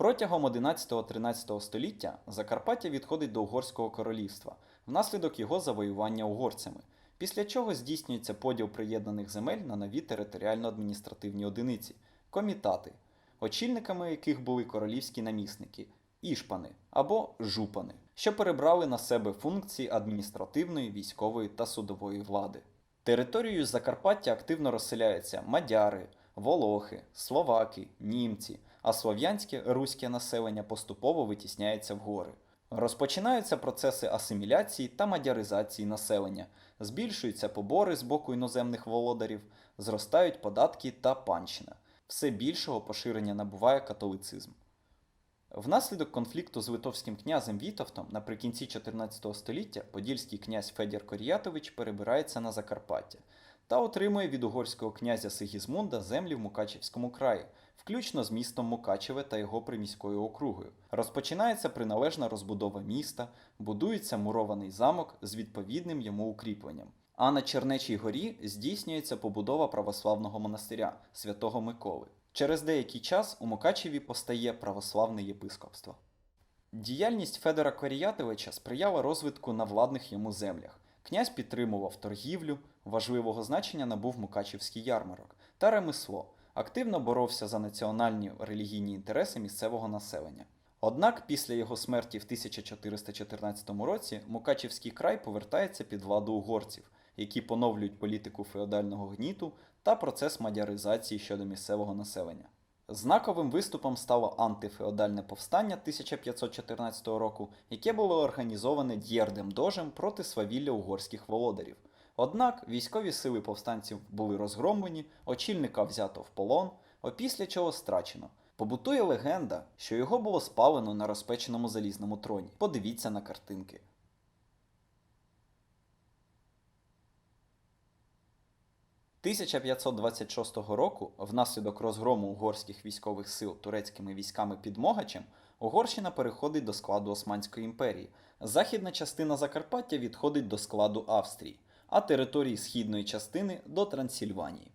Протягом 11-13 століття Закарпаття відходить до Угорського королівства внаслідок його завоювання угорцями, після чого здійснюється поділ приєднаних земель на нові територіально-адміністративні одиниці комітати, очільниками яких були королівські намісники ішпани або жупани, що перебрали на себе функції адміністративної, військової та судової влади. Територією Закарпаття активно розселяються мадяри, волохи, словаки, німці, а слов'янське руське населення поступово витісняється в гори. Розпочинаються процеси асиміляції та мадяризації населення, збільшуються побори з боку іноземних володарів, зростають податки та панщина. Все більшого поширення набуває католицизм. Внаслідок конфлікту з литовським князем Вітовтом наприкінці 14 століття подільський князь Федір Коріятович перебирається на Закарпаття та отримує від угорського князя Сигізмунда землі в Мукачівському краї, включно з містом Мукачеве та його приміською округою. Розпочинається приналежна розбудова міста, будується мурований замок з відповідним йому укріпленням. А на Чернечій горі здійснюється побудова православного монастиря святого Миколи. Через деякий час у Мукачеві постає православне єпископство. Діяльність Федора Коріятовича сприяла розвитку на владних йому землях. Князь підтримував торгівлю, важливого значення набув Мукачівський ярмарок та ремесло, активно боровся за національні релігійні інтереси місцевого населення. Однак після його смерті в 1414 році Мукачівський край повертається під владу угорців, які поновлюють політику феодального гніту та процес мадяризації щодо місцевого населення. Знаковим виступом стало антифеодальне повстання 1514 року, яке було організоване Д'єрдем Дожем проти свавілля угорських володарів. Однак військові сили повстанців були розгромлені, очільника взято в полон, опісля чого страчено. Побутує легенда, що його було спалено на розпеченому залізному троні. Подивіться на картинки. – 1526 року, внаслідок розгрому угорських військових сил турецькими військами під Могачем, Угорщина переходить до складу Османської імперії. Західна частина Закарпаття відходить до складу Австрії, а території східної частини до Трансильванії.